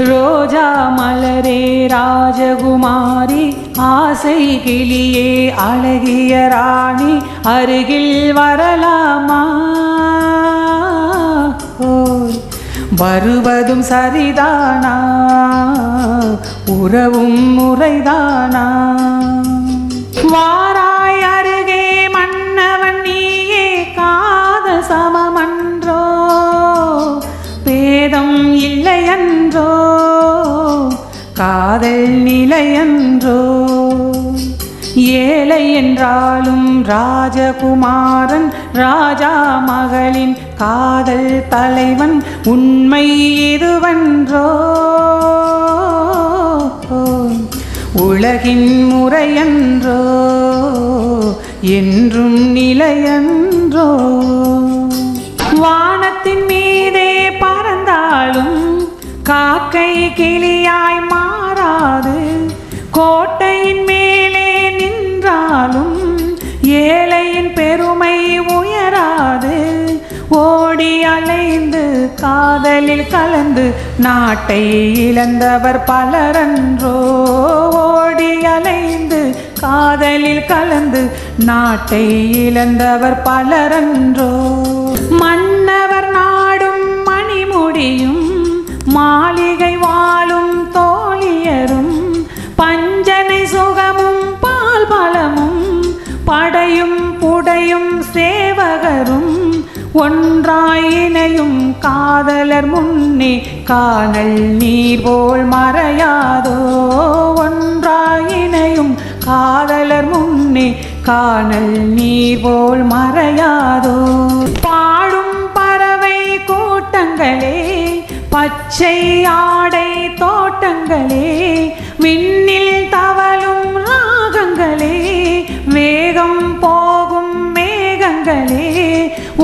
ரோஜா மலரே ராஜகுமாரி ஆசை கிளியே அழகிய ராணி அருகில் வரலாமா? வருவதும் சரிதானா? உறவும் முறைதானா? வாராய் அருகே மன்னவன் நீயே காத சமமன்றோ காதல் நிலையன்றோ? ஏழை என்றாலும் ராஜகுமாரன் ராஜா மகளின் காதல் தலைவன் உண்மை இதுவன்றோ உலகின் முறையன்றோ? என்றும் நிலையன்றோ? வானத்தின் மீதே பறந்தாலும் காக்கை கிளியாய் மா ஏழையின் பெருமை உயராது. ஓடி அலைந்து காதலில் கலந்து நாட்டை இழந்தவர் பலரன்றோ. ஓடி அலைந்து காதலில் கலந்து நாட்டை இழந்தவர் பலரன்றோ. மன்னவர் நா ஒன்றாயினையும் காதலர் முன்னே காணல் நீர் போல் மறையாதோ? ஒன்றாயினையும் காதலர் முன்னே காணல் நீர் போல் மறையாதோ? பாடும் பறவை கூட்டங்களே பச்சை ஆடை தோட்டங்களே விண்ணில் தவறு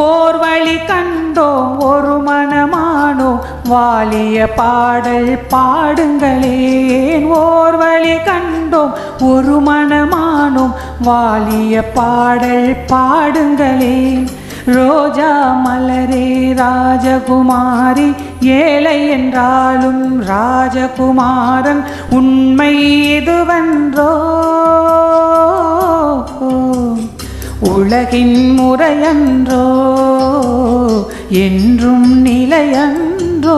ஓர் வழி கண்டோம் ஒரு மனமானோ வாலிய பாடல் பாடுங்களேன் ஓர் வழி கண்டோம் ஒரு மனமானோம் வாலிய பாடல் பாடுங்களேன் ரோஜா மலரே ராஜகுமாரி ஏழை என்றாலும் ராஜகுமாரன் உண்மை இதுவன்றோ உலகின் முறையன்றோ என்றும் நிலையன்றோ.